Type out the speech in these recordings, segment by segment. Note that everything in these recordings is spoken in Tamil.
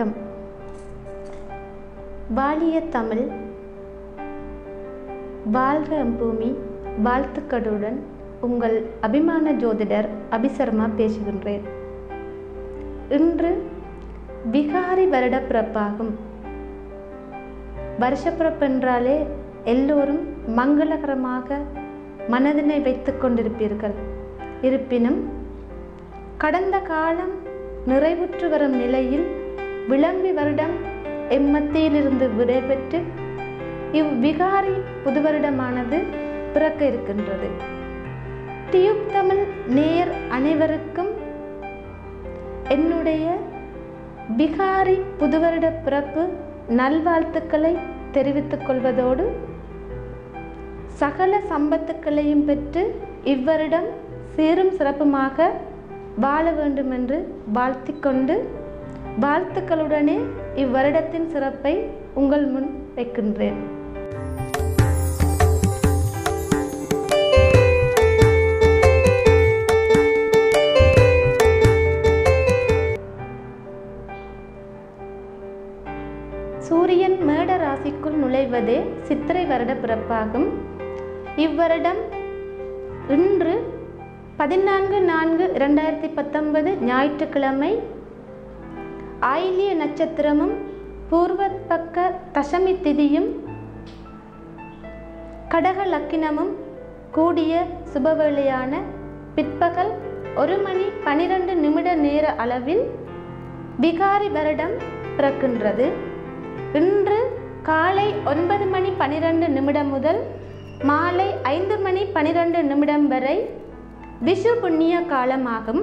வணக்கம். வாலிய தமிழ் வாழ்க பூமி வாழ்த்துக்களுடன் உங்கள் அபிமான ஜோதிடர் அபிசர்மா பேசுகின்றேன். இன்று விகாரி வருட பிறப்பாகும். வருஷப்பிறப்பென்றாலே எல்லோரும் மங்களகரமாக மனதினை வைத்து கொண்டிருப்பீர்கள். இருப்பினும் கடந்த காலம் நிறைவுற்று வரும் நிலையில் விளம்பி வருடம் எம்மத்தியிலிருந்து விடைபெற்று இவ்விகாரி புது வருடமானது பிறக்க இருக்கின்றது. டியூப் தமிழ் நேர் அனைவருக்கும் என்னுடைய பிகாரி புதுவருட பிறப்பு நல்வாழ்த்துக்களை தெரிவித்துக் கொள்வதோடு சகல சம்பத்துக்களையும் பெற்று இவ்வருடம் சீரும் சிறப்புமாக வாழ வேண்டும் என்று வாழ்த்திக்கொண்டு கொண்டு வாழ்த்துக்களுடனே இவ்வருடத்தின் சிறப்பை உங்கள் முன் வைக்கின்றேன். சூரியன் மேட ராசிக்குள் நுழைவதே சித்திரை வருட பிறப்பாகும். இவ்வருடம் இன்று பதினான்கு நான்கு இரண்டாயிரத்தி பத்தொன்பது ஞாயிற்றுக்கிழமை ஆயிலிய நட்சத்திரமும் பூர்வத்பக்க தசமி திதியும் கடக லக்கினமும் கூடிய சுபவேளையான பிற்பகல் ஒரு மணி பனிரெண்டு நிமிட நேர அளவில் விகாரி வருடம் பிறக்கின்றது. இன்று காலை ஒன்பது மணி பனிரெண்டு நிமிடம் முதல் மாலை ஐந்து மணி பனிரெண்டு நிமிடம் வரை விஷு புண்ணிய காலமாகும்.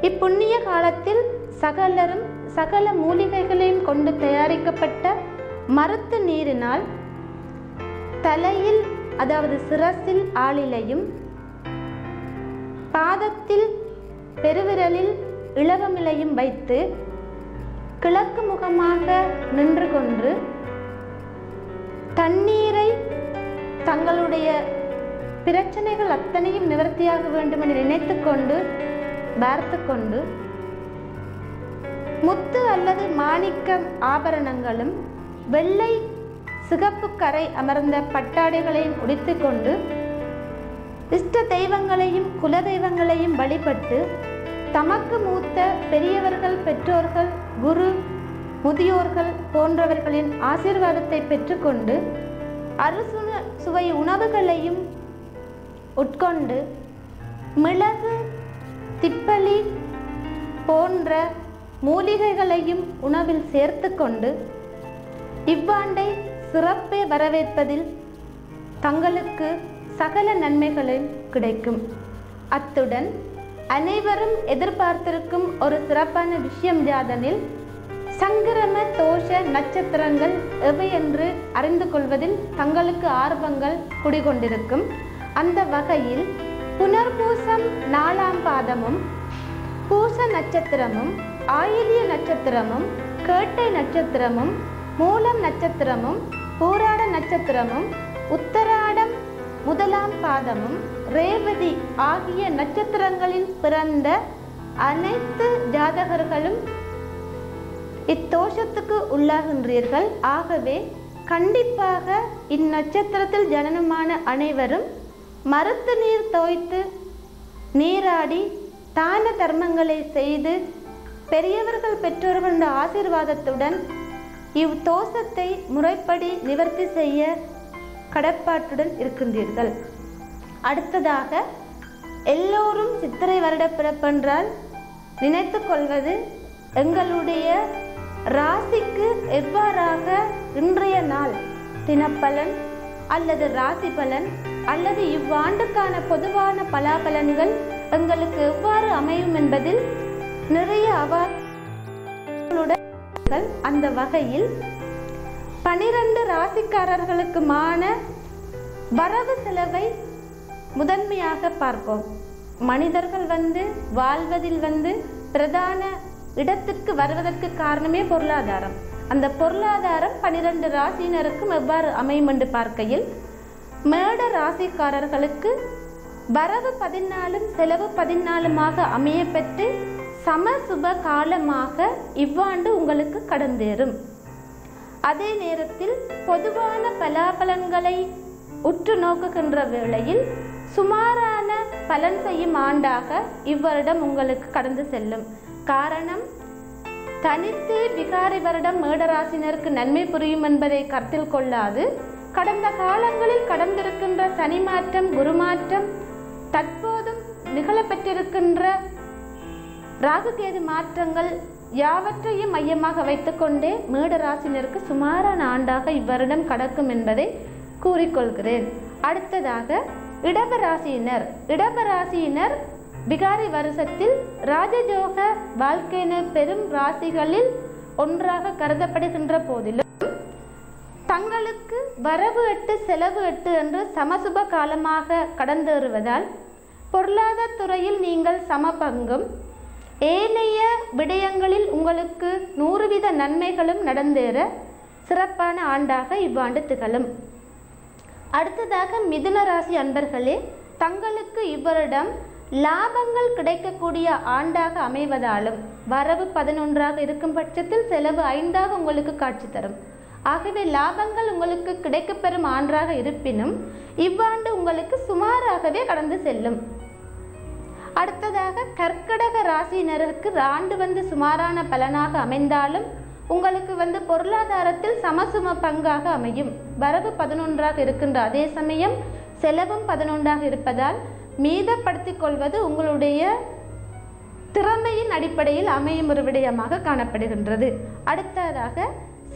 இப்புண்ணிய காலத்தில் சகலரும் சகல மூலிகைகளையும் கொண்டு தயாரிக்கப்பட்ட மருத்து நீரினால் தலையில் அதாவது சிரசில் ஆளிலையும் பாதத்தில் பெருவிரலில் இளவமிலையும் வைத்து கிழக்கு முகமாக நின்று கொண்டு தண்ணீரை தங்களுடைய பிரச்சனைகள் அத்தனையும் நிவர்த்தியாக வேண்டும் என நினைத்து கொண்டு பார்த்து கொண்டு முத்து அல்லது மாணிக்கம் ஆபரணங்களும் வெள்ளை சிகப்பு கரை அமர்ந்த பட்டாடைகளையும் உடித்துக்கொண்டு இஷ்ட தெய்வங்களையும் குல தெய்வங்களையும் வழிபட்டு தமக்கு மூத்த பெரியவர்கள் பெற்றோர்கள் குரு முதியோர்கள் போன்றவர்களின் ஆசீர்வாதத்தை பெற்றுக்கொண்டு அறுசுண சுவை உணவுகளையும் உட்கொண்டு மிளகு திப்பலி போன்ற மூலிகைகளையும் உணவில் சேர்த்து கொண்டு இவ்வாண்டை சிறப்பை வரவேற்பதில் தங்களுக்கு சகல நன்மைகளும் கிடைக்கும். அத்துடன் அனைவரும் எதிர்பார்த்திருக்கும் ஒரு சிறப்பான விஷயம் யாதனில் சங்கிரம தோஷ நட்சத்திரங்கள் எவை என்று அறிந்து கொள்வதில் தங்களுக்கு ஆர்வங்கள் குடிகொண்டிருக்கும். அந்த வகையில் புனர்பூசம் நாலாம் பாதமும் பூச நட்சத்திரமும் ஆயிலிய நட்சத்திரமும் கேட்டை நட்சத்திரமும் மூலம் நட்சத்திரமும் பூராட நட்சத்திரமும் உத்தராடம் முதலாம் பாதமும் ரேவதி ஆகிய நட்சத்திரங்களில் பிறந்த அனைத்து ஜாதகர்களும் இத்தோஷத்துக்கு உள்ளாகின்றீர்கள். ஆகவே கண்டிப்பாக இந்நட்சத்திரத்தில் ஜனனமான அனைவரும் மருத்து நீர் தோய்த்து நீராடி தான தர்மங்களை செய்து பெரியவர்கள் பெற்றோர்கள ஆசீர்வாதத்துடன் இவ் தோஷத்தை முறைப்படி நிவர்த்தி செய்ய கடப்பாட்டுடன் இருக்கின்றீர்கள். அடுத்ததாக எல்லோரும் சித்திரை வருட பிறப்பென்றால் நினைத்து கொள்வது எங்களுடைய ராசிக்கு எவ்வாறாக இன்றைய நாள் தினப்பலன் அல்லது ராசி பலன் அல்லது இவ்வாண்டுக்கான பொதுவான பலாபலன்கள் எங்களுக்கு எவ்வாறு அமையும் என்பதில் நிறைய அவாக்களுடன் அந்த வகையில் பனிரெண்டு ராசிக்காரர்களுக்குமான வரவு செலவை முதன்மையாக பார்ப்போம். மனிதர்கள் வந்து வாழ்வதில் வந்து பிரதான இடத்திற்கு வருவதற்கு காரணமே பொருளாதாரம். அந்த பொருளாதாரம் பனிரெண்டு ராசியினருக்கும் எவ்வாறு அமையும் என்று பார்க்கையில் மேட ராசிக்காரர்களுக்கு வரவு பதினாலும் செலவு பதினாலுமாக அமைய பெற்று சமசுப காலமாக இவ்வாண்டு உங்களுக்கு கடந்தேறும் அதே நேரத்தில் பொதுவான பலாபலன்களை உற்று நோக்குகின்ற வேளையில் சுமாரான பலன் செய்யும் ஆண்டாக இவ்வருடம் உங்களுக்கு கடந்து செல்லும். காரணம் தனித்து விகாரி வருடம் மேடராசினருக்கு நன்மை புரியும் என்பதை கருத்தில் கொள்ளாது கடந்த காலங்களில் கடந்திருக்கின்ற சனி மாற்றம் குருமாற்றம் தற்போதும் நிகழப்பெற்றிருக்கின்ற ராகுகேது மாற்றங்கள் யாவற்றையும் மையமாக வைத்துக்கொண்டே மேடராசினருக்கு சுமாரான ஆண்டாக இவ்வருடம் கடக்கும் என்பதை கூறிக்கொள்கிறேன். அடுத்ததாக இடபராசியினர் இடபராசியினர் பிகாரி வருஷத்தில் ராஜஜோக வாழ்க்கையின பெரும் ராசிகளில் ஒன்றாக கருதப்படுகின்ற போதிலும் தங்களுக்கு வரவு எட்டு செலவு எட்டு என்று சமசுப காலமாக கடந்தேறுவதால் பொருளாதார துறையில் நீங்கள் சமபங்கும். பங்கும் ஏனைய விடயங்களில் உங்களுக்கு நூறு வீத நன்மைகளும் நடந்தேற சிறப்பான ஆண்டாக இவ்வாண்டு திகழும். அடுத்ததாக மிதுன ராசி அன்பர்களே தங்களுக்கு இவ்வருடம் லாபங்கள் கிடைக்கக்கூடிய ஆண்டாக அமைவதாலும் வரவு பதினொன்றாக இருக்கும் பட்சத்தில் செலவு ஐந்தாக உங்களுக்கு காட்சி தரும். ஆகவே லாபங்கள் உங்களுக்கு கிடைக்கப்பெறும் ஆண்டாக இருப்பினும் இவ்வாண்டு உங்களுக்கு சுமாராகவே கடந்து செல்லும். அடுத்ததாக கர்க்கடக ராசியினருக்கு ஆண்டு வந்து சுமாரான பலனாக அமைந்தாலும் உங்களுக்கு வந்து பொருளாதாரத்தில் சமசும பங்காக அமையும். வரவு பதினொன்றாக இருக்கின்ற அதே சமயம் செலவும் பதினொன்றாக இருப்பதால் மீதப்படுத்திக் கொள்வது உங்களுடைய திறமையின் அடிப்படையில் அமையும் ஒரு விடயமாக காணப்படுகின்றது. அடுத்ததாக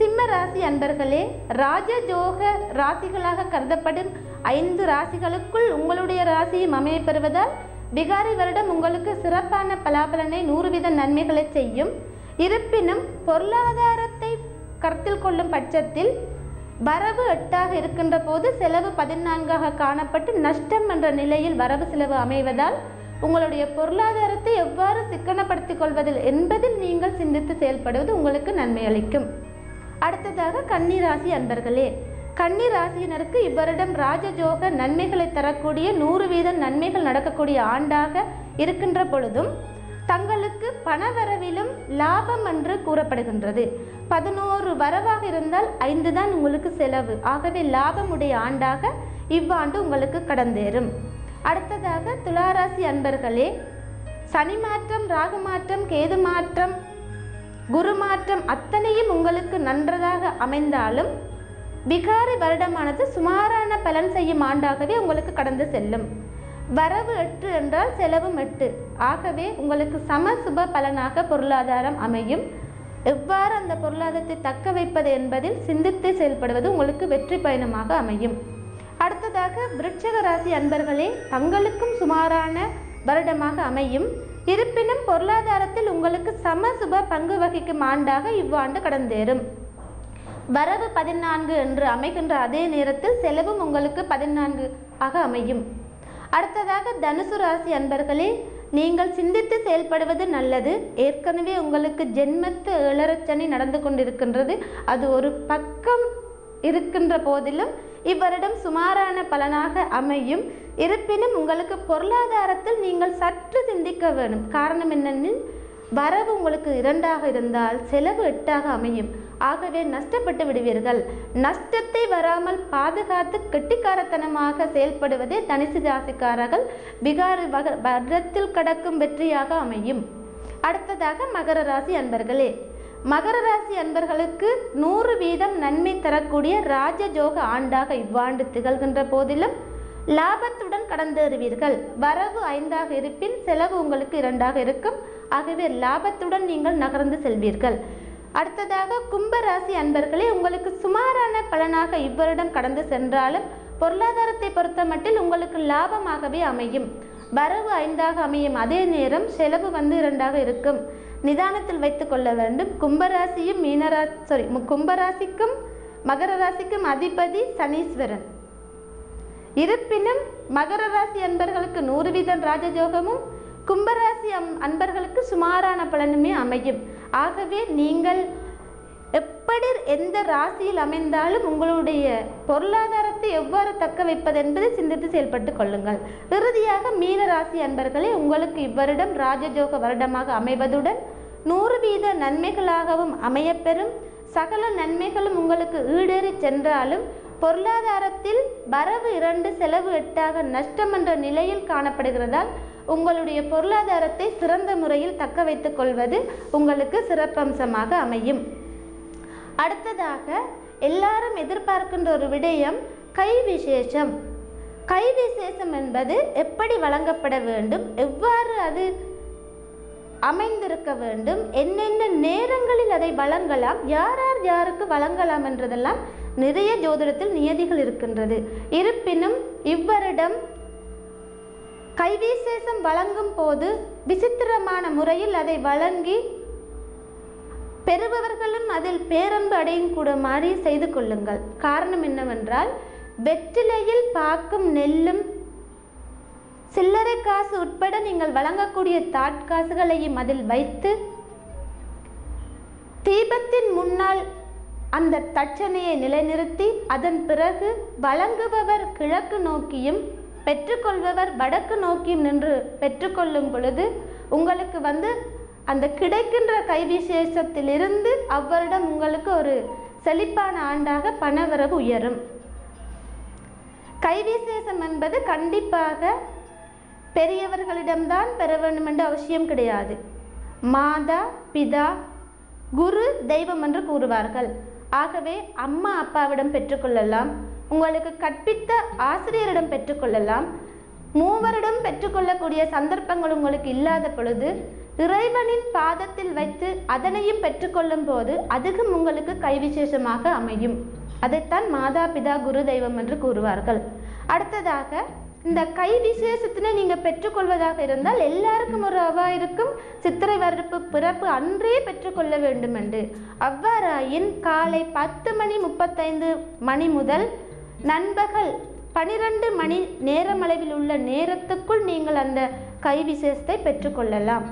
சிம்ம ராசி அன்பர்களே ராஜஜோக ராசிகளாக கருதப்படும் ஐந்து ராசிகளுக்குள் உங்களுடைய ராசியும் அமையப்பெறுவதால் பிகாரி வருடம் உங்களுக்கு சிறப்பான பலாபலனை நூறு வீத நன்மைகளை செய்யும். இருப்பினும் பொருளாதாரத்தை கருத்தில் கொள்ளும் பட்சத்தில் வரவு எட்டாக இருக்கின்ற போது செலவு பதினான்காக காணப்பட்டு நஷ்டம் என்ற நிலையில் வரவு செலவு அமைவதால் உங்களுடைய பொருளாதாரத்தை எவ்வாறு சிக்கனப்படுத்திக் கொள்வதில் என்பதில் நீங்கள் சிந்தித்து செயல்படுவது உங்களுக்கு நன்மை அளிக்கும். அடுத்ததாக கன்னிராசி அன்பர்களே கன்னி ராசியினருக்கு இவ்வருடம் ராஜஜோக நன்மைகளை தரக்கூடிய நூறு வீத நன்மைகள் நடக்கக்கூடிய ஆண்டாக இருக்கின்ற பொழுதும் தங்களுக்கு பணவரவிலும் லாபம் என்று கூறப்படுகின்றது. பதினோரு வரவாக இருந்தால் ஐந்து தான் உங்களுக்கு செலவு. ஆகவே லாபமுடைய ஆண்டாக இவ்வாண்டு உங்களுக்கு கடந்தேறும். அடுத்ததாக துளாராசி அன்பர்களே சனி மாற்றம் ராகு மாற்றம் கேது மாற்றம் குரு மாற்றம் அத்தனையும் உங்களுக்கு நன்றதாக அமைந்தாலும் விகாரி வருடமானது சுமாரான பலன் செய்யும் ஆண்டாகவே உங்களுக்கு கடந்து செல்லும். வரவு எட்டு என்றால் செலவும் எட்டு. ஆகவே உங்களுக்கு சம சுப பலனாக பொருளாதாரம் அமையும். எவ்வாறு அந்த பொருளாதாரத்தை தக்க வைப்பது என்பதில் சிந்தித்து செயல்படுவது உங்களுக்கு வெற்றி பயணமாக அமையும். அடுத்ததாக விருட்சக ராசி அன்பர்களே தங்களுக்கும் சுமாரான வருடமாக அமையும். இருப்பினும் பொருளாதாரத்தில் உங்களுக்கு சம சுப பங்கு வகிக்கும் ஆண்டாக இவ்வாண்டு கடந்தேறும். வரவு பதினான்கு என்று அமைகின்ற அதே நேரத்தில் செலவும் உங்களுக்கு பதினான்கு ஆக அமையும். அடுத்ததாக தனுசு ராசி அன்பர்களே நீங்கள் சிந்தித்து செயல்படுவது நல்லது. ஏற்கனவே உங்களுக்கு ஜென்மத்து ஏழரச்சனி நடந்து கொண்டிருக்கின்றது. அது ஒரு பக்கம் இருக்கின்ற போதிலும் இவ்வருடம் சுமாரான பலனாக அமையும். இருப்பினும் உங்களுக்கு பொருளாதாரத்தில் நீங்கள் சற்று சிந்திக்க வேண்டும் காரணம் என்னென்னில் வரவு உங்களுக்கு இரண்டாக இருந்தால் செலவு எட்டாக அமையும். ஆகவே நஷ்டப்பட்டு விடுவீர்கள். நஷ்டத்தை வராமல் பாதுகாத்து கெட்டிக்காரத்தனமாக செயல்படுவதே தனிசு ராசிக்காரர்கள். விகாரி வக வருடத்தில் கடக்கும் வெற்றியாக அமையும். அடுத்ததாக மகர ராசி அன்பர்களே. மகர ராசி அன்பர்களுக்கு நூறு வீதம் நன்மை தரக்கூடிய ராஜஜோக ஆண்டாக இவ்வாண்டு திகழ்கின்ற போதிலும் லாபத்துடன் கடந்தேறுவீர்கள். வரவு ஐந்தாக இருப்பின் செலவு உங்களுக்கு இரண்டாக இருக்கும். ஆகவே லாபத்துடன் நீங்கள் நகர்ந்து செல்வீர்கள். அடுத்ததாக கும்பராசி அன்பர்களே உங்களுக்கு சுமாரான பலனாக இவ்வருடம் கடந்து சென்றாலும் பொருளாதாரத்தை பொறுத்த மட்டில் உங்களுக்கு லாபமாகவே அமையும். வரவு ஐந்தாக அமையும். அதே நேரம் செலவு வந்து இரண்டாக இருக்கும். நிதானத்தில் வைத்து கொள்ள வேண்டும். கும்பராசியும் மீனரா சாரி கும்பராசிக்கும் மகர ராசிக்கும் அதிபதி சனீஸ்வரன். இருப்பினும் மகர ராசி அன்பர்களுக்கு நூறு வீதம் ராஜஜோகமும் கும்பராசி அம் அன்பர்களுக்கு சுமாரான பலனுமே அமையும். ஆகவே நீங்கள் எப்படி எந்த ராசியில் அமைந்தாலும் உங்களுடைய பொருளாதாரத்தை எவ்வாறு தக்க வைப்பது என்பதை சிந்தித்து செயல்பட்டு கொள்ளுங்கள். இறுதியாக மீன ராசி அன்பர்களே உங்களுக்கு இவ்வருடம் ராஜஜோக வருடமாக அமைவதுடன் நூறு வீத நன்மைகளாகவும் அமையப்பெறும். சகல நன்மைகளும் உங்களுக்கு ஈடேறி சென்றாலும் பொருளாதாரத்தில் வரவு இரண்டு செலவு எட்டாக நஷ்டம் என்ற நிலையில் காணப்படுகிறதால் உங்களுடைய பொருளாதாரத்தை சிறந்த முறையில் தக்க வைத்துக் கொள்வது உங்களுக்கு சிறப்பம்சமாக அமையும். அடுத்ததாக எல்லாரும் எதிர்பார்க்கின்ற ஒரு விடயம் கை விசேஷம். கை விசேஷம் என்பது எப்படி வழங்கப்பட வேண்டும் எவ்வாறு அது அமைந்திருக்க வேண்டும் என்னென்ன நேரங்களில் அதை வழங்கலாம் யார் யார் யாருக்கு வழங்கலாம் என்றதெல்லாம் நிறைய ஜோதிடத்தில் நியதிகள் இருக்கின்றது. இருப்பினும் இவ்வருடம் கைவிசேஷம் வழங்கும் போது விசித்திரமான முறையில் அதை வழங்கி பெறுபவர்களும் அதில் பேரன்பு அடையும் கூட மாதிரி செய்து கொள்ளுங்கள். காரணம் என்னவென்றால் வெற்றிலையில் பாக்கும் நெல்லும் சில்லறை காசு உட்பட நீங்கள் வழங்கக்கூடிய தாட்காசுகளையும் அதில் வைத்து தீபத்தின் முன்னால் அந்த தட்சணையை நிலைநிறுத்தி அதன் பிறகு வழங்குபவர் கிழக்கு நோக்கியும் பெற்றுக்கொள்பவர் வடக்கு நோக்கி நின்று பெற்றுக்கொள்ளும் பொழுது உங்களுக்கு வந்து அந்த கிடைக்கின்ற கைவிசேஷத்திலிருந்து அவரிடம் உங்களுக்கு ஒரு செழிப்பான ஆண்டாக பணவரவு உயரும். கைவிசேஷம் என்பது கண்டிப்பாக பெரியவர்களிடம்தான் பெற வேண்டும் என்ற அவசியம் கிடையாது. மாதா பிதா குரு தெய்வம் என்று கூறுவார்கள். ஆகவே அம்மா அப்பாவிடம் பெற்றுக்கொள்ளலாம். உங்களுக்கு கற்பித்த ஆசிரியரிடம் பெற்றுக்கொள்ளலாம். மூவரிடம் பெற்றுக்கொள்ளக்கூடிய சந்தர்ப்பங்கள் உங்களுக்கு இல்லாத பொழுது இறைவனின் பாதத்தில் வைத்து அதனையும் பெற்றுக்கொள்ளும் போது அதுவும் உங்களுக்கு கைவிசேஷமாக அமையும். அதைத்தான் மாதா பிதா குரு தெய்வம் என்று கூறுவார்கள். அடுத்ததாக இந்த கை விசேஷத்தினை நீங்கள் பெற்றுக்கொள்வதாக இருந்தால் எல்லாருக்கும் ஒரு அவா இருக்கும் சித்திரை வரப்பு பிறப்பு அன்றே பெற்றுக்கொள்ள வேண்டும் என்று அவ்வாறாயின் காலை பத்து மணி முப்பத்தைந்து மணி முதல் நண்பகல் பனிரெண்டு மணி நேரமளவில் உள்ள நேரத்துக்குள் நீங்கள் அந்த கை விசேஷத்தை பெற்றுக்கொள்ளலாம்.